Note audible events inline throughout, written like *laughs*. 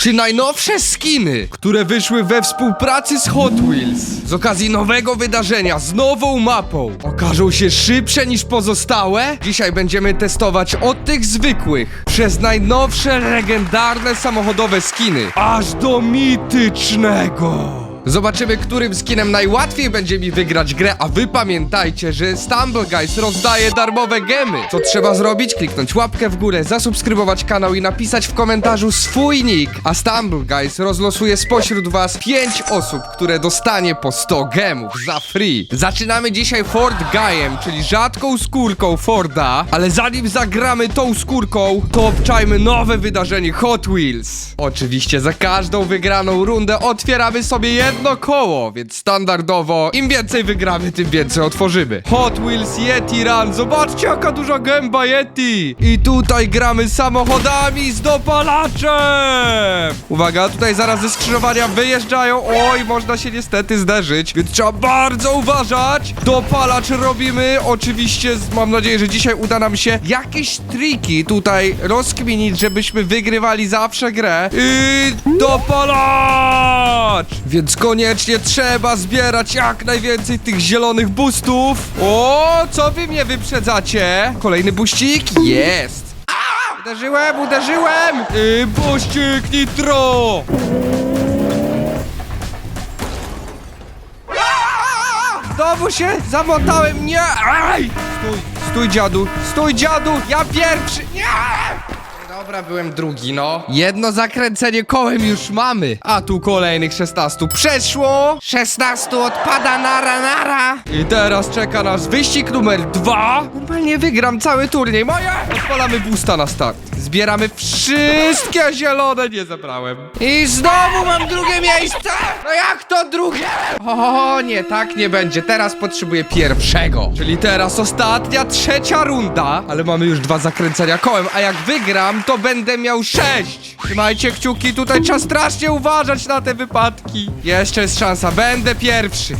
czy najnowsze skiny, które wyszły we współpracy z Hot Wheels z okazji nowego wydarzenia z nową mapą okażą się szybsze niż pozostałe? Dzisiaj będziemy testować od tych zwykłych przez najnowsze legendarne samochodowe skiny aż do mitycznego. Zobaczymy, którym skinem najłatwiej będzie mi wygrać grę, a wy pamiętajcie, że Stumble Guys rozdaje darmowe gemy. Co trzeba zrobić? Kliknąć łapkę w górę, zasubskrybować kanał i napisać w komentarzu swój nick, a Stumble Guys rozlosuje spośród was 5 osób, które dostanie po 100 gemów za free. Zaczynamy dzisiaj Ford Guyem, czyli rzadką skórką Forda, ale zanim zagramy tą skórką, to obczajmy nowe wydarzenie Hot Wheels. Oczywiście za każdą wygraną rundę otwieramy sobie jedno koło, więc standardowo im więcej wygramy, tym więcej otworzymy. Hot Wheels Yeti Run, zobaczcie jaka duża gęba Yeti! I tutaj gramy samochodami z dopalaczem! Uwaga, tutaj zaraz ze skrzyżowania wyjeżdżają, oj, można się niestety zderzyć, więc trzeba bardzo uważać! Dopalacz robimy, oczywiście, mam nadzieję, że dzisiaj uda nam się jakieś triki tutaj rozkminić, żebyśmy wygrywali zawsze grę. I dopalacz! Więc koniecznie trzeba zbierać jak najwięcej tych zielonych boostów. O, co wy mnie wyprzedzacie? Kolejny buścik? Jest! Uderzyłem, uderzyłem! I buścik nitro! Znowu się zamotałem, nie! Aj! Stój, stój dziadu, stój dziadu, ja pierwszy, nie! Dobra, byłem drugi, no. Jedno zakręcenie kołem już mamy. A tu kolejnych 16 przeszło. 16 odpada nara nara. I teraz czeka nas wyścig numer dwa. Normalnie wygram cały turniej. Moje! Odpalamy boosta na start. Zbieramy wszystkie zielone. Nie zebrałem. I znowu mam drugie miejsce. No jak to drugie? O, nie, tak nie będzie. Teraz potrzebuję pierwszego. Czyli teraz ostatnia, trzecia runda. Ale mamy już dwa zakręcenia kołem, a jak wygram, to będę miał sześć. Trzymajcie kciuki, tutaj trzeba strasznie uważać na te wypadki. Jeszcze jest szansa, będę pierwszy.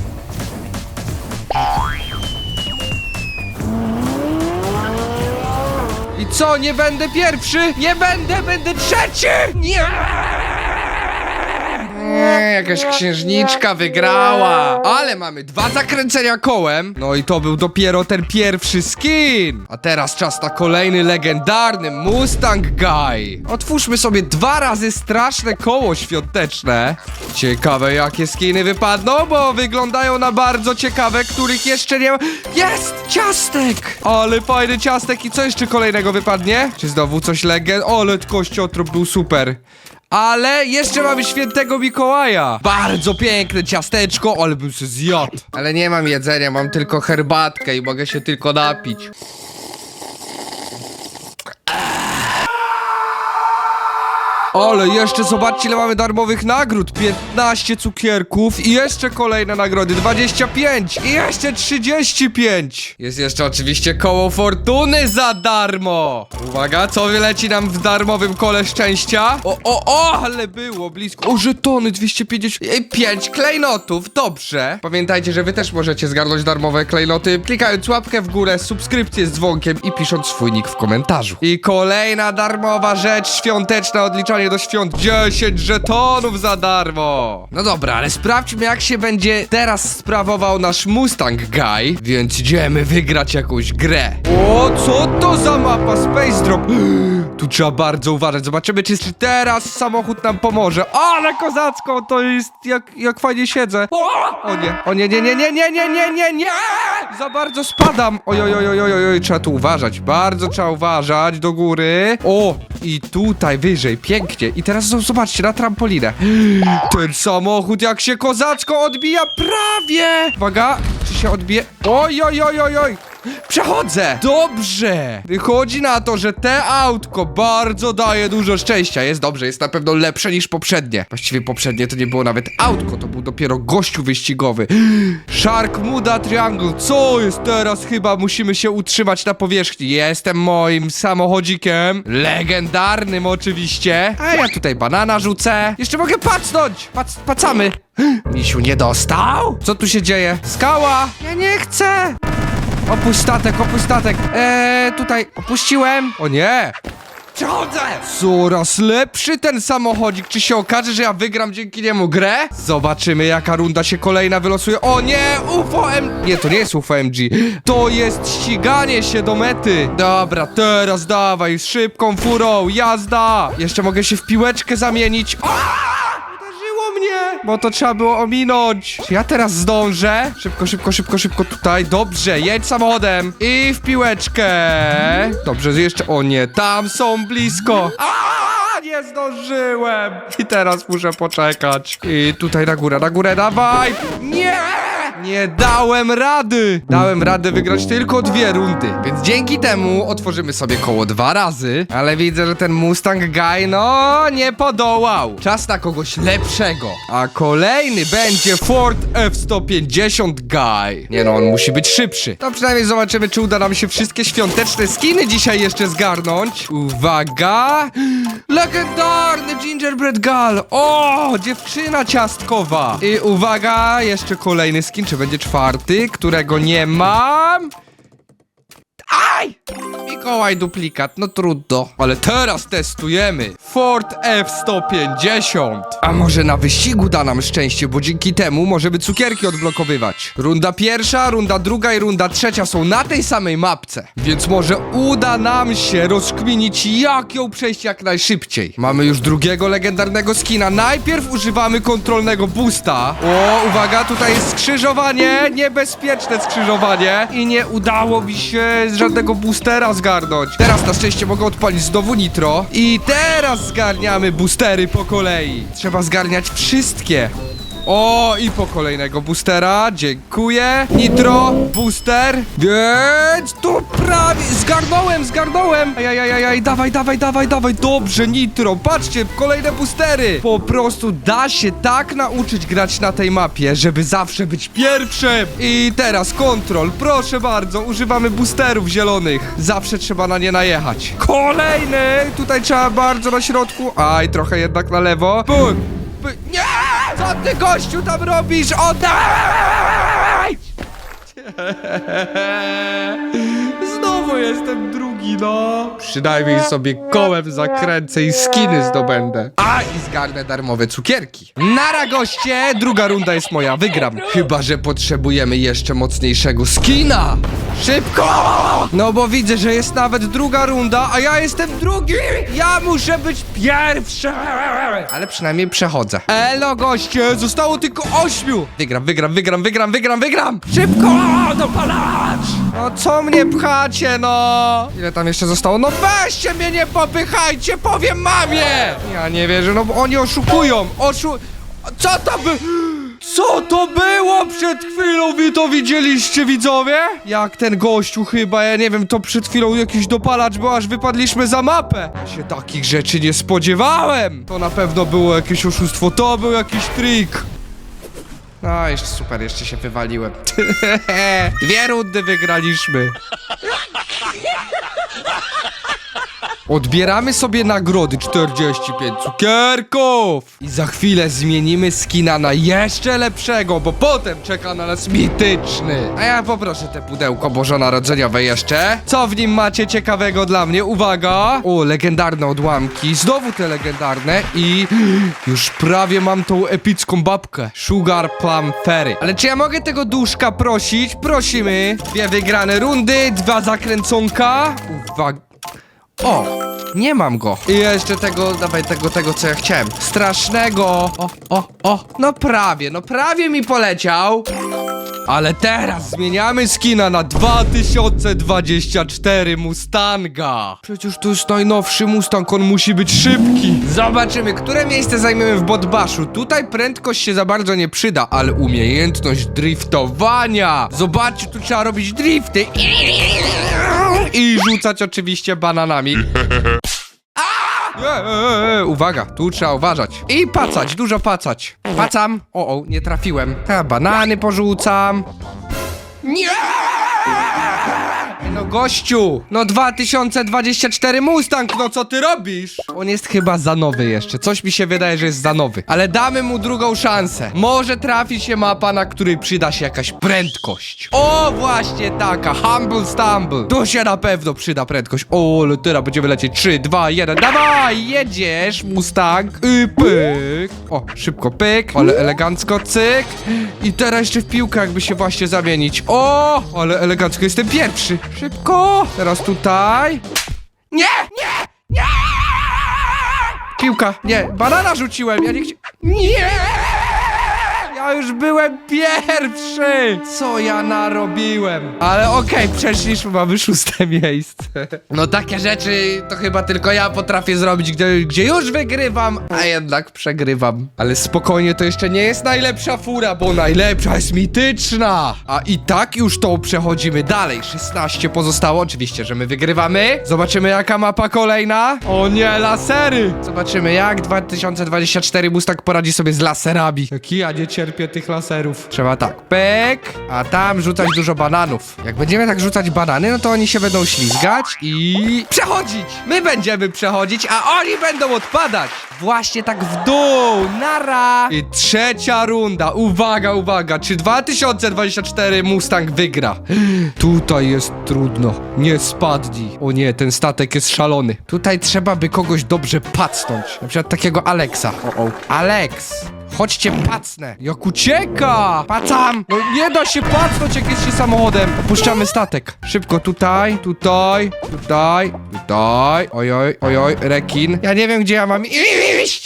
Co, nie będę pierwszy? Nie będę, będę trzeci! Nie! Jakaś księżniczka wygrała. Ale mamy dwa zakręcenia kołem. No i to był dopiero ten pierwszy skin. A teraz czas na kolejny legendarny Mustang Guy. Otwórzmy sobie dwa razy straszne koło świąteczne. Ciekawe jakie skiny wypadną, bo wyglądają na bardzo ciekawe, których jeszcze nie ma. Jest! Ciastek! Ale fajny ciastek i co jeszcze kolejnego wypadnie? Czy znowu coś legend? O, ale kościotrop był super. Ale jeszcze mamy świętego Mikołaja. Bardzo piękne ciasteczko, ale bym się zjadł. Ale nie mam jedzenia, mam tylko herbatkę i mogę się tylko napić. Ale jeszcze zobaczcie ile mamy darmowych nagród. 15 cukierków i jeszcze kolejne nagrody. 25 i jeszcze 35 Jest jeszcze oczywiście koło fortuny za darmo. Uwaga, co wyleci nam w darmowym kole szczęścia? O, o, o, ale było blisko. O, żetony 255 klejnotów, dobrze. Pamiętajcie, że wy też możecie zgarnąć darmowe klejnoty Klikając łapkę w górę, subskrypcję z dzwonkiem i pisząc swój nick w komentarzu. I kolejna darmowa rzecz świąteczna do świąt. 10 żetonów za darmo. No dobra, ale sprawdźmy jak się będzie teraz sprawował nasz Mustang Guy. Więc idziemy wygrać jakąś grę. O, co to za mapa? Space Drop? *gasps* Tu trzeba bardzo uważać, zobaczymy czy teraz samochód nam pomoże. Ale kozacko, to jest jak, jak fajnie siedzę. O, o nie, o nie, nie, nie, nie, nie, nie, nie, nie, nie! Za bardzo spadam! Oj, oj, oj, oj, oj, trzeba tu uważać, bardzo trzeba uważać do góry. O, i tutaj wyżej, pięknie. I teraz zobaczcie na trampolinę. Ten samochód jak się kozacko odbija prawie! Uwaga, czy się odbije? Oj, oj, oj, oj, oj Przechodzę! Dobrze! Wychodzi na to, że te autko bardzo daje dużo szczęścia. Jest dobrze, jest na pewno lepsze niż poprzednie. Właściwie poprzednie to nie było nawet autko, to był dopiero gościu wyścigowy. Shark Muda Triangle, co jest teraz? Chyba musimy się utrzymać na powierzchni. Jestem moim samochodzikiem. Legendarnym oczywiście. A ja tutaj banana rzucę. Jeszcze mogę pacnąć! Pac pacamy. *gasps* Misiu nie dostał? Co tu się dzieje? Skała! Ja nie chcę! Opuść statek, opuść statek. Eee, tutaj opuściłem. O nie! przechodzę! Coraz lepszy ten samochodzik. Czy się okaże, że ja wygram dzięki niemu grę? Zobaczymy, jaka runda się kolejna wylosuje. O nie, UFOM... Nie, to nie jest UFOMG. To jest ściganie się do mety. Dobra, teraz dawaj, szybką furą, jazda! Jeszcze mogę się w piłeczkę zamienić. Aaaa! Bo to trzeba było ominąć. Czy ja teraz zdążę? Szybko, szybko, szybko, szybko tutaj. Dobrze, jedź samochodem. I w piłeczkę. Dobrze, jeszcze... O nie, tam są blisko. A, nie zdążyłem. I teraz muszę poczekać. I tutaj na górę, na górę, dawaj. Nie! Nie dałem rady! Dałem radę wygrać tylko dwie rundy, więc dzięki temu otworzymy sobie koło dwa razy, ale widzę, że ten Mustang Guy, no, nie podołał. Czas na kogoś lepszego. A kolejny będzie Ford F-150 Guy. Nie no, on musi być szybszy. To przynajmniej zobaczymy, czy uda nam się wszystkie świąteczne skiny dzisiaj jeszcze zgarnąć. Uwaga! Legendarny Gingerbread Gal! O, dziewczyna ciastkowa! I uwaga, jeszcze kolejny skin, czy będzie czwarty, którego nie mam? Aj! Mikołaj duplikat, no trudno. Ale teraz testujemy Ford F-150. A może na wyścigu da nam szczęście, bo dzięki temu możemy cukierki odblokowywać. Runda pierwsza, runda druga i runda trzecia są na tej samej mapce. Więc może uda nam się rozkminić, jak ją przejść jak najszybciej. Mamy już drugiego legendarnego skina. Najpierw używamy kontrolnego boosta. O, uwaga, tutaj jest skrzyżowanie, niebezpieczne skrzyżowanie. I nie udało mi się żadnego boostera zgarnąć. Teraz na szczęście mogę odpalić znowu nitro. I teraz zgarniamy boostery po kolei. Trzeba zgarniać wszystkie. O, i po kolejnego boostera, dziękuję. Nitro, booster, więc tu prawie, zgarnąłem, zgarnąłem. Ajajajaj, dawaj, dawaj, dawaj, dawaj, dobrze, nitro, patrzcie, kolejne boostery. Po prostu da się tak nauczyć grać na tej mapie, żeby zawsze być pierwszym. I teraz kontrol, proszę bardzo, używamy boosterów zielonych. Zawsze trzeba na nie najechać. Kolejny, tutaj trzeba bardzo na środku, aj, trochę jednak na lewo. Bum. Nie! Co ty gościu tam robisz? Oddaj! *laughs* Znowu jestem drugi, no. Przynajmniej sobie kołem zakręcę i skiny zdobędę. A i zgarnę darmowe cukierki. Nara goście, druga runda jest moja, wygram. Chyba, że potrzebujemy jeszcze mocniejszego skina. Szybko! No bo widzę, że jest nawet druga runda, a ja jestem drugi! Ja muszę być pierwszy! Ale przynajmniej przechodzę. Elo goście, zostało tylko ośmiu! Wygram, wygram, wygram, wygram, wygram, wygram! Szybko! Dopalacz! No co mnie pchacie, no? Ile tam jeszcze zostało? No weźcie mnie, nie popychajcie, powiem mamie! Ja nie wierzę, no bo oni oszukują, oszu... Co to by... Co to było przed chwilą? Wy to widzieliście, widzowie? Jak ten gościu chyba, ja nie wiem, to przed chwilą jakiś dopalacz był, aż wypadliśmy za mapę. Ja się takich rzeczy nie spodziewałem. To na pewno było jakieś oszustwo, to był jakiś trik. No, jeszcze super, jeszcze się wywaliłem. *laughs* Dwie rundy wygraliśmy. *laughs* Odbieramy sobie nagrody 45 cukierków i za chwilę zmienimy skina na jeszcze lepszego, bo potem czeka na nas mityczny. A ja poproszę te pudełko bożonarodzeniowe jeszcze. Co w nim macie ciekawego dla mnie? Uwaga! O, legendarne odłamki, znowu te legendarne i *gasps* już prawie mam tą epicką babkę. Sugar Plum Fairy. Ale czy ja mogę tego duszka prosić? Prosimy. Dwie wygrane rundy, dwa zakręconka. Uwaga. O, nie mam go. I jeszcze tego, dawaj tego, tego, co ja chciałem. Strasznego. O, o, o. No prawie, no prawie mi poleciał. Ale teraz zmieniamy skina na 2024 Mustanga. Przecież to jest najnowszy Mustang, on musi być szybki. Zobaczymy, które miejsce zajmiemy w Botbaszu. Tutaj prędkość się za bardzo nie przyda, ale umiejętność driftowania. Zobaczcie, tu trzeba robić drifty. I rzucać oczywiście bananami. E, e, e, uwaga, tu trzeba uważać. I pacać, dużo pacać. Pacam. O, o, nie trafiłem. A, banany porzucam. Nie! Gościu! No 2024 Mustang, no co ty robisz? On jest chyba za nowy jeszcze, coś mi się wydaje, że jest za nowy. Ale damy mu drugą szansę. Może trafi się mapa, na której przyda się jakaś prędkość. O, właśnie taka, Humble Stumble. Tu się na pewno przyda prędkość. O, teraz będziemy lecieć. 3, 2, 1, dawaj, jedziesz, Mustang. Pyk. O, szybko pyk, ale elegancko cyk. I teraz jeszcze w piłkę jakby się właśnie zamienić. O, ale elegancko, jestem pierwszy. Szybko. Teraz tutaj. Nie, nie, nie! Piłka, nie, banana rzuciłem, ja nie chciałem. Nie! Już byłem pierwszy! Co ja narobiłem? Ale okej, przeszliśmy, mamy szóste miejsce. No takie rzeczy to chyba tylko ja potrafię zrobić, gdzie, gdzie już wygrywam, a jednak przegrywam. Ale spokojnie, to jeszcze nie jest najlepsza fura, bo najlepsza jest mityczna! A i tak już to przechodzimy dalej. 16 pozostało, oczywiście, że my wygrywamy. Zobaczymy jaka mapa kolejna. O nie, lasery! Zobaczymy jak 2024 Mustang poradzi sobie z laserami. Jak ja nie cierpię tych laserów. Trzeba tak, pek, a tam rzucać dużo bananów. Jak będziemy tak rzucać banany, no to oni się będą ślizgać i przechodzić. My będziemy przechodzić, a oni będą odpadać. Właśnie tak w dół, nara. I trzecia runda. Uwaga, uwaga, czy 2024 Mustang wygra? Tutaj jest trudno. Nie spadnij. O nie, ten statek jest szalony. Tutaj trzeba by kogoś dobrze pacnąć. Na przykład takiego Alexa. O, o. Alex. Chodźcie, pacnę! Jak ucieka! Pacam! No nie da się pacnąć, jak jest się samochodem! Opuszczamy statek. Szybko, tutaj, tutaj, tutaj, tutaj. Ojoj, ojoj, rekin. Ja nie wiem, gdzie ja mam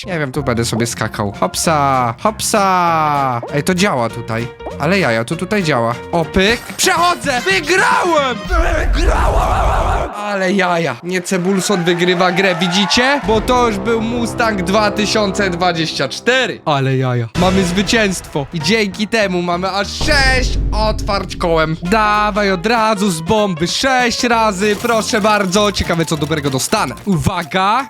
Nie wiem, tu będę sobie skakał. Hopsa, hopsa! Ej, to działa tutaj. Ale jaja, to tutaj działa. O, pyk. Przechodzę! Wygrałem! Wygrałem! Ale jaja. Nie Cebulson wygrywa grę, widzicie? Bo to już był Mustang 2024. Ale jaja. Mamy zwycięstwo. I dzięki temu mamy aż 6 otwarć kołem. Dawaj od razu z bomby. 6 razy, proszę bardzo. Ciekawe, co dobrego dostanę. Uwaga.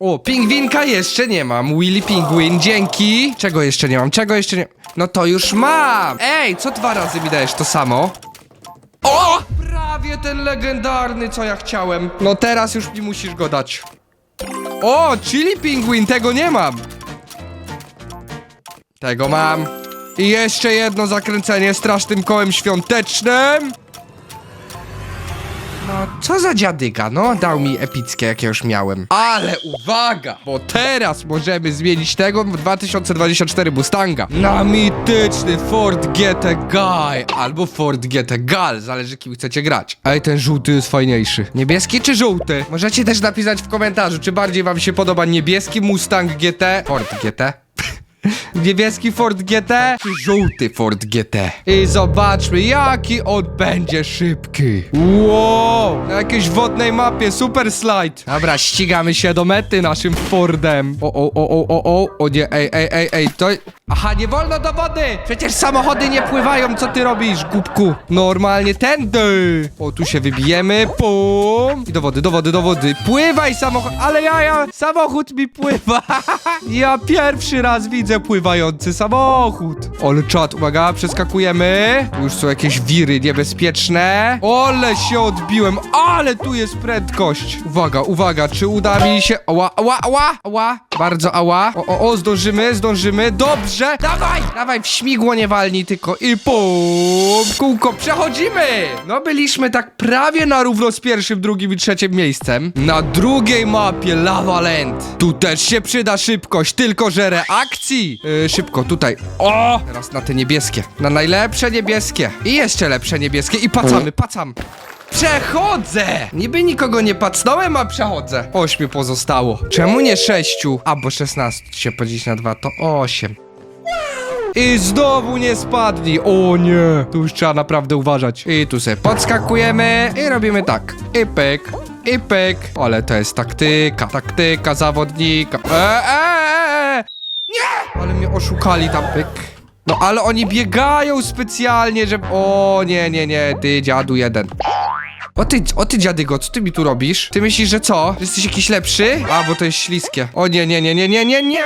O, pingwinka jeszcze nie mam. Willy Pingwin, dzięki. Czego jeszcze nie mam? Czego jeszcze nie... No to już mam. Ej, co dwa razy mi dajesz to samo? O! Prawie ten legendarny, co ja chciałem. No teraz już mi musisz go dać. O, chili pingwin, tego nie mam. Tego mam. I jeszcze jedno zakręcenie strasznym kołem świątecznym. No, co za dziadyga, no, dał mi epickie, jakie już miałem. Ale uwaga, bo teraz możemy zmienić tego w 2024 Mustanga na mityczny Ford GT Guy albo Ford GT Gal, zależy kim chcecie grać. Ej, ten żółty jest fajniejszy. Niebieski czy żółty? Możecie też napisać w komentarzu, czy bardziej wam się podoba niebieski Mustang GT, Ford GT, Niebieski Ford GT czy żółty Ford GT? I zobaczmy, jaki on będzie szybki. Wow, na jakiejś wodnej mapie, super slajd. Dobra, ścigamy się do mety naszym Fordem. O, o, o, o, o, o, o nie, ej, ej, ej, ej, to... Aha, nie wolno do wody! Przecież samochody nie pływają, co ty robisz, głupku? Normalnie tędy. O, tu się wybijemy, pum. I do wody, do wody, do wody. Pływaj samochód, ale ja, ja, samochód mi pływa. *laughs* ja pierwszy raz widzę pływający samochód. Ale czad, uwaga, przeskakujemy. Tu już są jakieś wiry niebezpieczne. Ole się odbiłem, ale tu jest prędkość. Uwaga, uwaga, czy uda mi się... Ała, ała, ała, ała. Bardzo ała. O, o, o, zdążymy, zdążymy. Dobrze. Dawaj, dawaj, w śmigło nie walnij tylko. I pum, kółko, przechodzimy. No byliśmy tak prawie na równo z pierwszym, drugim i trzecim miejscem. Na drugiej mapie Lava Land. Tu też się przyda szybkość, tylko że reakcji. Yy, szybko, tutaj. O! Teraz na te niebieskie. Na najlepsze niebieskie. I jeszcze lepsze niebieskie. I pacamy, pacam. Przechodzę! Niby nikogo nie pacnąłem, a przechodzę. Ośmiu pozostało. Czemu nie sześciu? A, bo szesnaście się podzielić na dwa to osiem. I znowu nie spadli. O nie. Tu już trzeba naprawdę uważać. I tu sobie podskakujemy i robimy tak. I pyk, i pyk. Ale to jest taktyka, taktyka zawodnika. Eee, eee. Nie! Ale mnie oszukali tam. Pyk. No ale oni biegają specjalnie, żeby... O nie, nie, nie, ty dziadu jeden. O ty, o ty dziadygo, co ty mi tu robisz? Ty myślisz, że co? Że jesteś jakiś lepszy? A, bo to jest śliskie. O nie, nie, nie, nie, nie, nie, nie!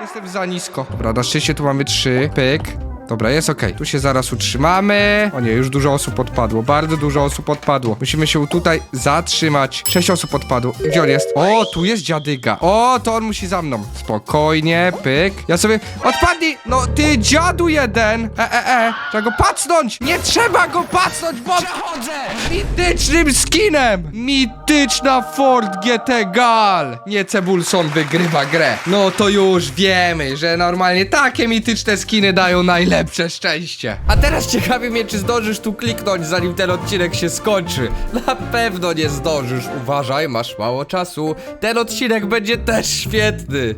Jestem za nisko. Dobra, na szczęście tu mamy trzy. Pyk. Dobra, jest okej. Tu się zaraz utrzymamy. O nie, już dużo osób odpadło. Bardzo dużo osób odpadło. Musimy się tutaj zatrzymać. Sześć osób odpadło. Gdzie on jest? O, tu jest dziadyga. O, to on musi za mną. Spokojnie, pyk. Ja sobie... Odpadnij! No, ty dziadu jeden! E, e, e. Trzeba go pacnąć! Nie trzeba go pacnąć, bo... Przechodzę! Mitycznym skinem! Mityczna Ford GT Gal! Nie Cebulson wygrywa grę. No to już wiemy, że normalnie takie mityczne skiny dają najlepsze szczęście. A teraz ciekawi mnie, czy zdążysz tu kliknąć, zanim ten odcinek się skończy. Na pewno nie zdążysz. Uważaj, masz mało czasu. Ten odcinek będzie też świetny.